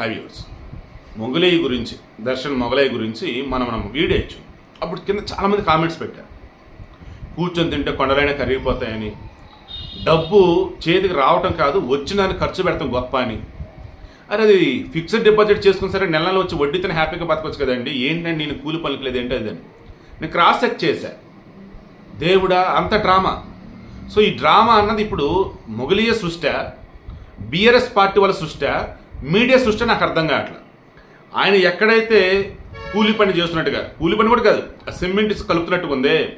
High viewers Mughlai గురించి దర్శన్ మొగలై గురించి మనం మనం వీడేయచ్చు అప్పుడు కింద చాలామంది కామెంట్స్ పెట్టారు. కూర్చొని తింటే కొండలైనా కరిగిపోతాయని. డబ్బు చేతికి రావటం కాదు వచ్చిన ఖర్చు పెడతాం గొప్ప అని. అరే అది ఫిక్స్డ్ డిపాజిట్ చేసుకుని సరే నెల నెల వచ్చి వడ్డీతో హ్యాపీగా బతకొచ్చు కదండి. ఏంటండి నేను కూలి పలుకులేదు ఏంటో అదని నేను క్రాస్ చెక్ చేశా. దేవుడా అంత డ్రామా సో ఈ డ్రామా అన్నది ఇప్పుడు మొగలీయ సృష్ట బీఆర్ఎస్ పార్టీ వాళ్ళ సృష్ట మీడియా సృష్టి నాకు అర్థం కావట్లేదు. ఆయన ఎక్కడైతే కూలి పని చేస్తున్నట్టుగా కూలి పని కూడా కాదు ఆ సిమెంట్ కలుపుతున్నట్టు కలుపుతున్నట్టుగా ఉందే.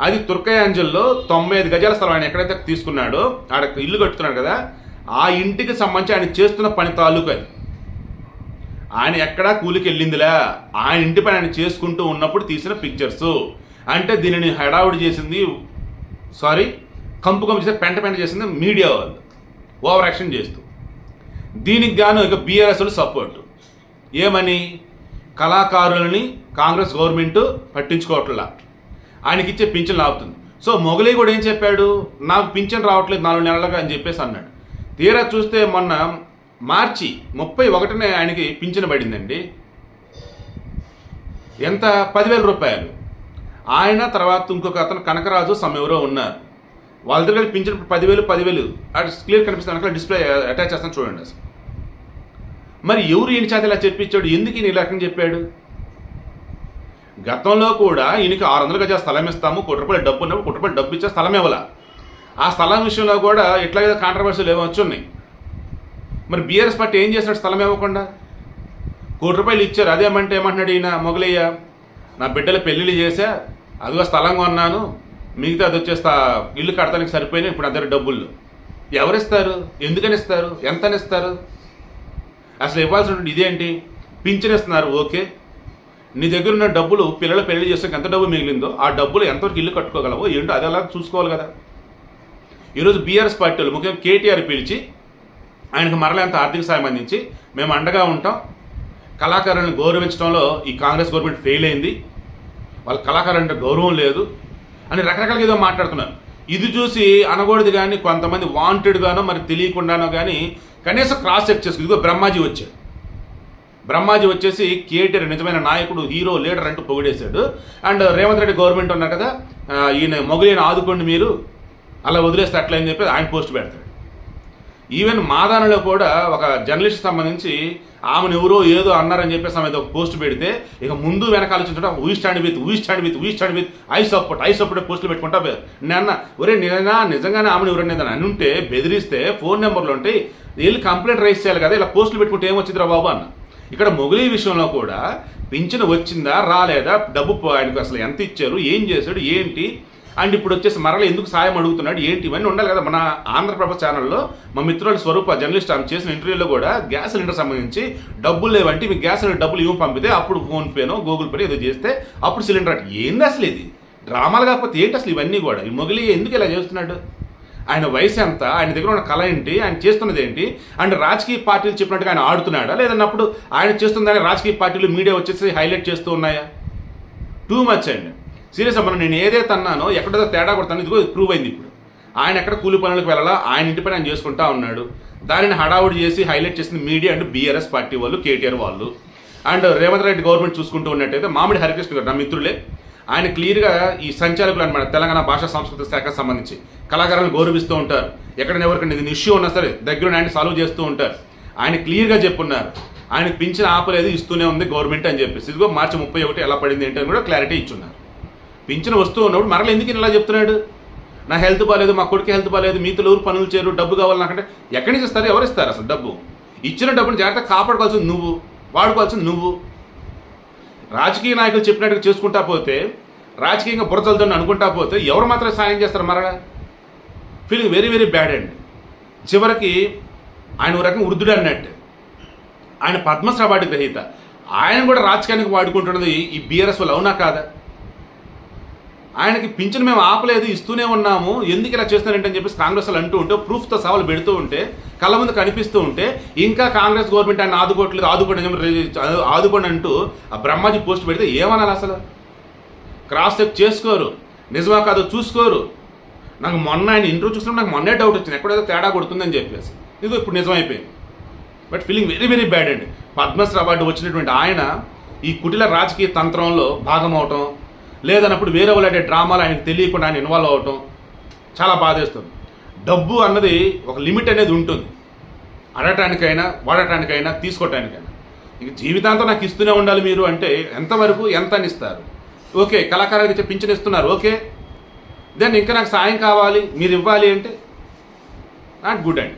అది తుర్కయాంజల్లో తొంభై ఐదు గజాల స్థలం ఆయన ఎక్కడైతే తీసుకున్నాడో ఆడ ఇల్లు కట్టుతున్నాడు కదా ఆ ఇంటికి సంబంధించి ఆయన చేస్తున్న పని తాలూకు అది. ఆయన ఎక్కడా కూలికి వెళ్ళిందిలే. ఆయన ఇంటి పని ఆయన చేసుకుంటూ ఉన్నప్పుడు తీసిన పిక్చర్స్ అంటే దీనిని హడావుడి చేసింది సారీ కంపు కంపు చేసి పెంట పెంట చేసింది మీడియా వాళ్ళు. ఓవర్ యాక్షన్ చేస్తూ. దీనికి గాను ఇక బీఆర్ఎస్లు సపోర్టు సపోర్ట్ ఏమని? కళాకారులని కాంగ్రెస్ గవర్నమెంట్ పట్టించుకోవట్లా. ఆయనకి ఇచ్చే పింఛన్ ఆపుతుంది సో మొగలి కూడా ఏం చెప్పాడు? నాకు పింఛన్ రావట్లేదు నాలుగు నెలలుగా అని చెప్పేసి అన్నాడు. తీరా చూస్తే మొన్న మార్చి ముప్పై ఒకటినే ఆయనకి పింఛన్ పడిందండి. ఎంత? పదివేల రూపాయలు. ఆయన తర్వాత ఇంకొక అతను కనకరాజు సమయంలో ఎవరో ఉన్నారు. వాళ్ళ దగ్గర పింఛన్ పదివేలు పదివేలు. అటు క్లియర్ కనిపిస్తుంది అక్కడ డిస్ప్లే అటాచ్ చేస్తాను చూడండి అసలు. మరి ఎవరు ఈయన చేత ఇలా చెప్పించాడు? ఎందుకు ఈయన ఇలా చెప్పాడు? గతంలో కూడా ఈయనకి ఆరు వందలు గజాల స్థలం ఇస్తాము కోటి రూపాయలు డబ్బు ఉన్నప్పుడు కోటి రూపాయలు డబ్బు ఇచ్చే స్థలం ఇవ్వాల. ఆ స్థలం విషయంలో కూడా ఎట్లాగైతే కాంట్రవర్సీలు ఏమో వచ్చున్నాయి మరి బీఆర్ఎస్ పార్టీ ఏం చేసినట్టు స్థలం ఇవ్వకుండా? కోటి రూపాయలు ఇచ్చారు అదేమంటే ఏమంటున్నాడు ఈయన? మొగలయ్య నా బిడ్డల పెళ్ళిళ్ళు చేశా అదిగో స్థలం కొన్నాను మిగతా అది వచ్చేస్తా ఇల్లు కడతానికి సరిపోయినా ఇప్పుడు అందరు డబ్బులు ఎవరిస్తారు? ఎందుకని ఇస్తారు? ఎంతనిస్తారు ఇస్తారు? అసలు ఇవ్వాల్సిన ఇదేంటి పింఛన్ ఇస్తున్నారు ఓకే. నీ దగ్గర ఉన్న డబ్బులు పిల్లల పెళ్ళి చేసాక ఎంత డబ్బు మిగిలిందో ఆ డబ్బులు ఎంతవరకు ఇల్లు కట్టుకోగలవో ఏంటో అది అలా చూసుకోవాలి కదా? ఈరోజు బీఆర్ఎస్ పార్టీలు ముఖ్యంగా కేటీఆర్ పిలిచి ఆయనకు మరల ఎంత ఆర్థిక సాయం అందించి మేము అండగా ఉంటాం. కళాకారులను గౌరవించడంలో ఈ కాంగ్రెస్ గవర్నమెంట్ ఫెయిల్ అయింది. వాళ్ళ కళాకారులు అంటే గౌరవం లేదు అని రకరకాలుగా ఏదో మాట్లాడుతున్నారు. ఇది చూసి అనకూడదు కానీ కొంతమంది వాంటెడ్గానో మరి తెలియకుండానో కానీ కనీసం క్రాస్ చెక్ చేసుకుంది. ఇదిగో బ్రహ్మాజీ వచ్చాడు. బ్రహ్మాజీ వచ్చేసి కేటీఆర్ నిజమైన నాయకుడు హీరో లీడర్ అంటూ పొగిడేశాడు. అండ్ రేవంత్ రెడ్డి గవర్నమెంట్ ఉన్నారు కదా ఈయన మొగలిని ఆదుకోండి మీరు అలా వదిలేస్తే అట్లా అని చెప్పి ఆయన పోస్ట్ పెడతాడు. ఈవెన్ మాదానలో కూడా ఒక జర్నలిస్ట్ సంబంధించి ఆమెను ఎవరో ఏదో అన్నారని చెప్పేసి ఆమె ఒక పోస్ట్ పెడితే ఇక ముందు వెనక ఆలోచించడం we stand with we stand with we stand with I support I support పోస్టులు పెట్టుకుంటా నేను ఒరే నిజంగా నిజంగానే ఆమెను ఎవరైనా అని ఉంటే బెదిరిస్తే ఫోన్ నెంబర్లు ఉంటాయి వీళ్ళు కంప్లైంట్ రైస్ చేయాలి కదా ఇలా పోస్టులు పెట్టుకుంటే ఏమొచ్చిందిరా బాబు అన్న. ఇక్కడ మొగలీ విషయంలో కూడా పింఛను వచ్చిందా రాలేదా డబ్బు ఆయనకు అసలు ఎంత ఇచ్చారు ఏం చేశాడు ఏంటి అండ్ ఇప్పుడు వచ్చేసి మరల ఎందుకు సాయం అడుగుతున్నాడు? ఏంటి? ఇవన్నీ ఉండాలి కదా. మన ఆంధ్రప్రభ ఛానల్లో మా మిత్రుల స్వరూప జర్నలిస్ట్ ఆమె చేసిన ఇంటర్వ్యూలో కూడా గ్యాస్ సిలిండర్ సంబంధించి డబ్బులు లేవంటే మీ గ్యాస్ సిలిండర్ డబ్బులు ఇవ్వ పంపితే అప్పుడు ఫోన్పేనో గూగుల్ పే ఏదో చేస్తే అప్పుడు సిలిండర్ అంటే. ఏంది అసలు ఇది? డ్రామాలు కాకపోతే ఏంటి అసలు ఇవన్నీ కూడా? ఈ మొగలి ఎందుకు ఇలా చేస్తున్నాడు? ఆయన వయసు ఎంత? ఆయన దగ్గర ఉన్న కళ ఏంటి? ఆయన చేస్తున్నది ఏంటి? అండ్ రాజకీయ పార్టీలు చెప్పినట్టుగా ఆయన ఆడుతున్నాడా? లేదన్నప్పుడు ఆయన చేస్తుందని రాజకీయ పార్టీలు మీడియా వచ్చేసి హైలైట్ చేస్తూ ఉన్నాయా? టూ మచ్ అండి. సీరియస్ అమ్మా నేను ఏదైతే అన్నానో ఎక్కడో తేడా కొడతాను ఇదిగో ప్రూవ్ అయింది ఇప్పుడు. ఆయన ఎక్కడ కూలి పనులకు వెళ్ళాలా? ఆయన ఇంటి పని ఆయన చేసుకుంటా ఉన్నాడు. దానిని హడావుడి చేసి హైలైట్ చేసింది మీడియా అండ్ బీఆర్ఎస్ పార్టీ వాళ్ళు కేటీఆర్ వాళ్ళు. అండ్ రేవంత్ రెడ్డి గవర్నమెంట్ చూసుకుంటూ ఉన్నట్టయితే మామిడి హరికృష్ణ గారు నా మిత్రులే. ఆయన క్లియర్గా ఈ సంచాలకులు అనమాట తెలంగాణ భాషా సాంస్కృతిక శాఖకు సంబంధించి కళాకారులను గౌరవిస్తూ ఉంటారు. ఎక్కడైనా ఎవరికైనా ఇది ఇష్యూ ఉన్నా సరే దగ్గర ఆయన సాల్వ్ చేస్తూ ఉంటారు. ఆయన క్లియర్గా చెప్పున్నారు. ఆయన పింఛన్ ఆపలేదు ఇస్తూనే ఉంది గవర్నమెంట్ అని చెప్పేసి. ఇదిగో మార్చి ముప్పై ఒకటి ఎలా పడింది ఏంటి అని కూడా క్లారిటీ ఇచ్చున్నారు. పింఛన్ వస్తూ ఉన్నప్పుడు మరల ఎందుకు ఇలా చెప్తున్నాడు? నా హెల్త్ బాగాలేదు మా కొడుకు హెల్త్ బాగాలేదు మీతో ఎవరు పనులు చేయరు డబ్బు కావాలి నాకంటే. ఎక్కడి నుంచి ఇస్తారు ఎవరు ఇస్తారు అసలు డబ్బు? ఇచ్చిన డబ్బుని జాగ్రత్తగా కాపాడుకోవాల్సింది నువ్వు వాడుకోవాల్సింది నువ్వు. రాజకీయ నాయకులు చెప్పినట్టుగా చేసుకుంటా పోతే రాజకీయంగా బురదలతో అనుకుంటా పోతే ఎవరు మాత్రం సాయం చేస్తారు మరలా? ఫీలింగ్ వెరీ వెరీ బ్యాడ్ అండి. చివరికి ఆయన ఒక రకంగా వృద్ధుడు అన్నట్టు. ఆయన పద్మశ్రీ అవార్డు గ్రహీత. ఆయన కూడా రాజకీయానికి వాడుకుంటున్నది ఈ బీఆర్ఎస్ వాళ్ళు అవునా కాదా? ఆయనకి పింఛను మేము ఆపలేదు ఇస్తూనే ఉన్నాము ఎందుకు ఇలా చేస్తున్నారంటే అని చెప్పేసి కాంగ్రెస్ వాళ్ళు అంటూ ఉంటే ప్రూఫ్తో సవాలు పెడుతూ ఉంటే కళ్ళ ముందు కనిపిస్తూ ఉంటే ఇంకా కాంగ్రెస్ గవర్నమెంట్ ఆయన ఆదుకోవట్లేదు ఆదుకోండి ఆదుకోండి అంటూ ఆ బ్రహ్మాజీ పోస్ట్ పెడితే ఏమనాలి అసలు? క్రాస్ చెక్ చేసుకోరు నిజమా కాదో చూసుకోరు. నాకు మొన్న ఆయన ఇంటర్వ్యూ చూసినప్పుడు నాకు మొన్నే డౌట్ వచ్చింది ఎక్కడేదో తేడా కొడుతుందని చెప్పేసి. ఇది ఇప్పుడు నిజమైపోయింది. But feeling very very bad అండి. పద్మశ్రీ అవార్డు వచ్చినటువంటి ఆయన ఈ కుటిల రాజకీయ తంత్రంలో భాగం అవటం లేదన్నప్పుడు వేరే వాళ్ళ డ్రామాలు ఆయనకు తెలియకుండా ఆయన ఇన్వాల్వ్ అవటం చాలా బాధేస్తుంది. డబ్బు అన్నది ఒక లిమిట్ అనేది ఉంటుంది. అడటానికైనా వాడటానికైనా తీసుకోవటానికైనా ఇంక జీవితాంతం నాకు ఇస్తూనే ఉండాలి మీరు అంటే ఎంతవరకు ఎంత అని ఇస్తారు. ఓకే కళాకారులకి పింఛన్ ఇస్తున్నారు ఓకే. దెన్ ఇంకా నాకు సాయం కావాలి మీరు ఇవ్వాలి అంటే నాట్ గుడ్ అండి.